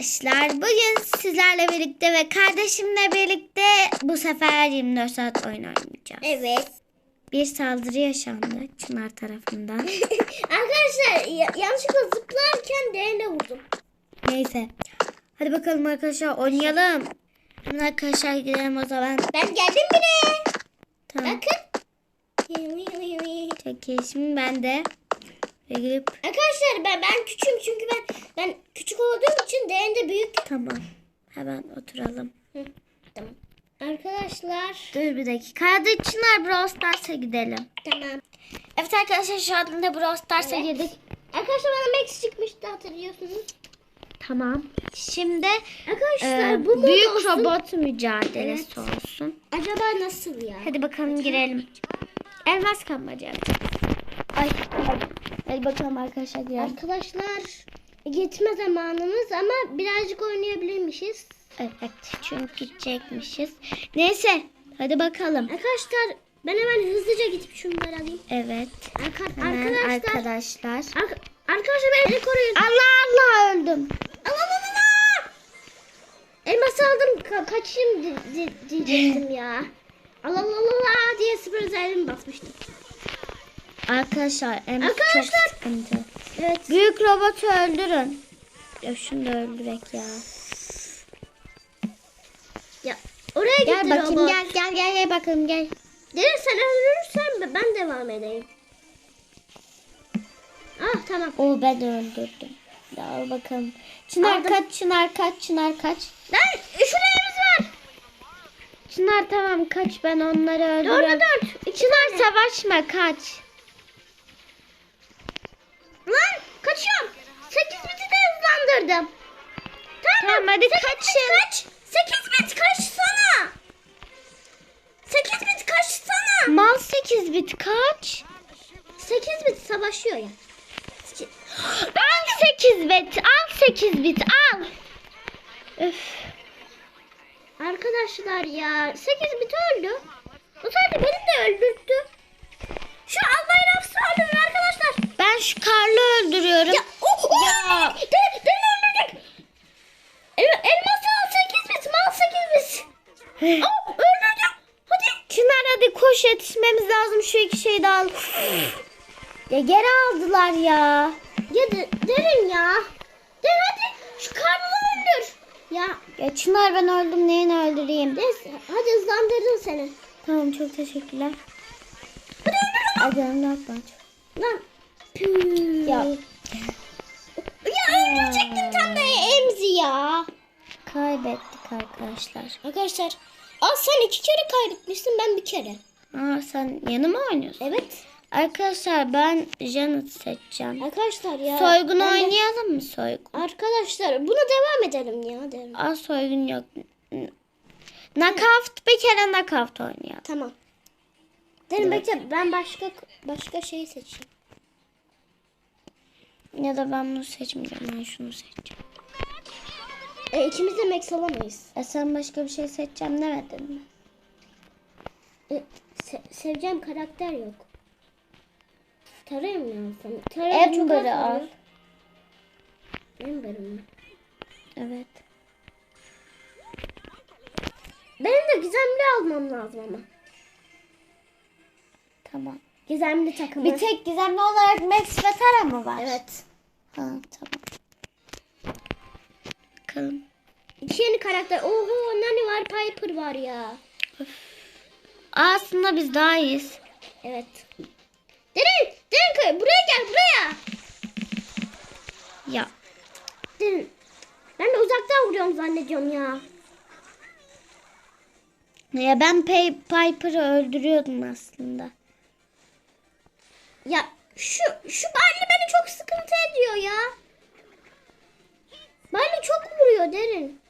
arkadaşlar. Bugün sizlerle birlikte ve kardeşimle birlikte bu sefer 24 saat oyun oynayacağız. Evet. Bir saldırı yaşandı Çınar tarafından. Arkadaşlar ya- yanlışlıkla zıplarken derine vurdum. Neyse. Hadi bakalım arkadaşlar oynayalım. Hemen arkadaşlar gidelim o zaman. Ben geldim bile. Tamam. Bakın. İyi. Şimdi ben de gidip Arkadaşlar ben ben küçüğüm çünkü ben ben küçük olduğum için derinde büyük. tamam. Hemen oturalım. Hı, tamam. Arkadaşlar. Dur bir dakika. Hadi Çınar Brawl Stars'a gidelim. Tamam. Evet arkadaşlar şu anda Brawl Stars'a Evet. girdik. Arkadaşlar bana Max çıkmıştı hatırlıyorsunuz. Tamam. Şimdi Arkadaşlar e, bu büyük olsun? robot mücadelesi Evet. olsun. Acaba nasıl ya? Hadi bakalım girelim. Elmas kapmaca yapacağız. Ay. Hadi bakalım arkadaşlar girelim. Arkadaşlar gitme zamanımız ama birazcık oynayabilirmişiz. Evet çünkü gidecekmişiz. Neyse hadi bakalım. Arkadaşlar ben hemen hızlıca gidip şunları alayım. Evet. Arka- Hemen arkadaşlar arkadaşlar. Ar- arkadaşlar beni koruyun. Allah Allah öldüm. Allah Allah Allah. Elmas aldım ka- kaçayım di- di- diyecektim ya. Allah Allah Allah diye sıfır basmıştım. Arkadaşlar elmas Arkadaşlar. çok sıkıntı. Evet. Büyük robotu öldürün. Ya şunu da öldürek ya. Ya oraya gitti Gel bakayım robot. gel gel gel gel bakalım gel. Deren sen öldürürsen ben devam edeyim. Ah tamam. O ben öldürdüm. Al bakalım. Çınar Aldım. kaç, Çınar kaç, Çınar kaç. Lan şurayımız var. Çınar tamam kaç ben onları Doğru öldürüyorum. dört. Çınar savaşma kaç. Tamam, Tamam, hadi sekiz kaçın. bit kaç. 8 bit kaçsana. 8 bit kaçsana. Mal 8 bit kaç. 8 bit savaşıyor ya. Al 8 bit, al 8 bit, al. Öf. Arkadaşlar ya 8 bit öldü. O sadece beni de öldürttü. Şu Albay Rafs'ı öldürün arkadaşlar. Ben şu Karlı öldürüyorum. Ya, oh, oh, Ya. De, deni öldürdük. El, elması al 8 bit, mal 8 bit. Oh, öldürdüm. Hadi. Çınar hadi koş yetişmemiz lazım şu iki şeyi de al. Ya geri aldılar ya. Ya de, derin ya. Den hadi şu karnını öldür. Ya Ya Çınar ben öldüm neyini öldüreyim. Des, hadi hızlandırdım seni. Tamam çok teşekkürler. Hadi öldür. Lan. Ya. Ya öldürecektim tam da emzi ya. Kaybettik arkadaşlar. Arkadaşlar. Aa sen iki kere kaybetmişsin ben bir kere. Aa sen yanı mı oynuyorsun? Evet. Arkadaşlar ben Janet seçeceğim. Arkadaşlar ya. Soygun ben de- oynayalım mı soygun? Arkadaşlar buna devam edelim ya derim. Aa soygun yok. Knockout bir kere knockout oynayalım. Tamam. Derim bekle ben başka başka şey seçeyim. Ya da ben bunu seçmeyeceğim. Ben şunu seçeceğim. E, ikimiz de max alamayız. E sen başka bir şey seçeceğim demedin mi? E, se- seveceğim karakter yok. Tarayım mı alsam? Tarayım çok az al. Amber'ı mı? Evet. Benim de gizemli almam lazım ama. Tamam. Gizemli takımı. Bir tek gizemli olarak Max ve Tara mı var? Evet. Ha tamam. Bakalım. İki yeni karakter. Oho Nani var Piper var ya. Aslında biz daha iyiyiz. Evet. Derin, Derin buraya gel buraya. Ya. Derin. Ben de uzaktan vuruyorum zannediyorum ya. Ya ben Pay Piper'ı öldürüyordum aslında. Ya şu şu Barley beni çok sıkıntı ediyor ya. Barley çok vuruyor Derin.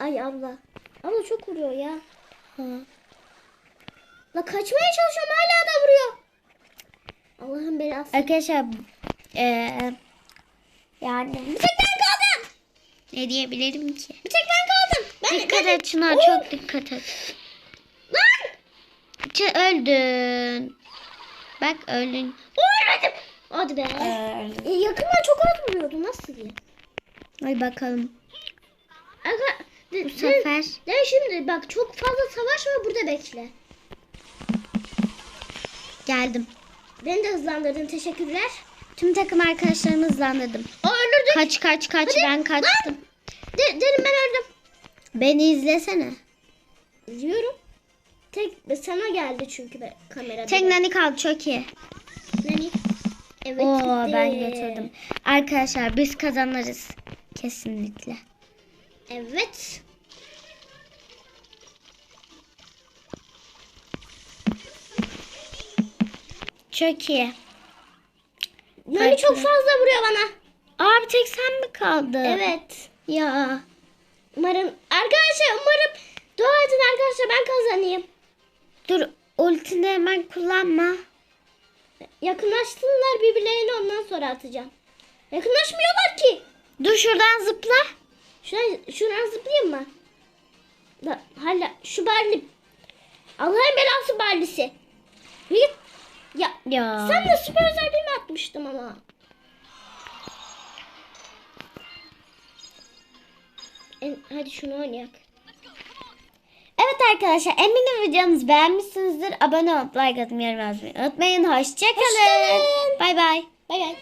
Ay abla. Abla çok vuruyor ya. Ha. La kaçmaya çalışıyorum hala da vuruyor. Allah'ım belası. Arkadaşlar eee yani Bir tek ben kaldım. ne diyebilirim ki? Bir tek ben kaldım. Ben, Dikkat ben- et Çınar Oo, çok dikkat et. Lan! Ç- öldün. Bak öldün. Ölmedim. Hadi be. Öldün. E, yakından çok az vuruyordu. Nasıl diye? Hadi bakalım. Aga, Bu sefer de şimdi bak çok fazla savaş var burada bekle. Geldim. Beni de hızlandırdın teşekkürler. Tüm takım arkadaşlarımı hızlandırdım. O öldürdük. Kaç kaç kaç Hadi, ben kaçtım. De, dedim ben öldüm. Beni izlesene. Diyorum. Tek sana geldi çünkü be, kamerada. Tek nani kaldı çok iyi. Nani? Evet. Oo gitti. ben götürdüm. Arkadaşlar biz kazanırız. Kesinlikle. Evet. Çok iyi. Nani Belki çok fazla vuruyor bana. Abi tek sen mi kaldın? Evet. Ya. Umarım arkadaşlar umarım dua edin arkadaşlar ben kazanayım. Dur ultini hemen kullanma. Yakınlaşsınlar birbirlerine ondan sonra atacağım. Yakınlaşmıyorlar ki. Dur şuradan zıpla. Şuradan, şuradan zıplayayım mı? Da, hala şu Barley. Allah'ın belası Barley'si. Git. Ya Ya. sen de süper özelliğimi atmıştım ama. En, hadi şunu oynayak. Evet arkadaşlar eminim videomuzu beğenmişsinizdir. Abone olup like atmayı yorum yazmayı unutmayın. Hoşçakalın. Hoşçakalın. Bay bay. Bay bay.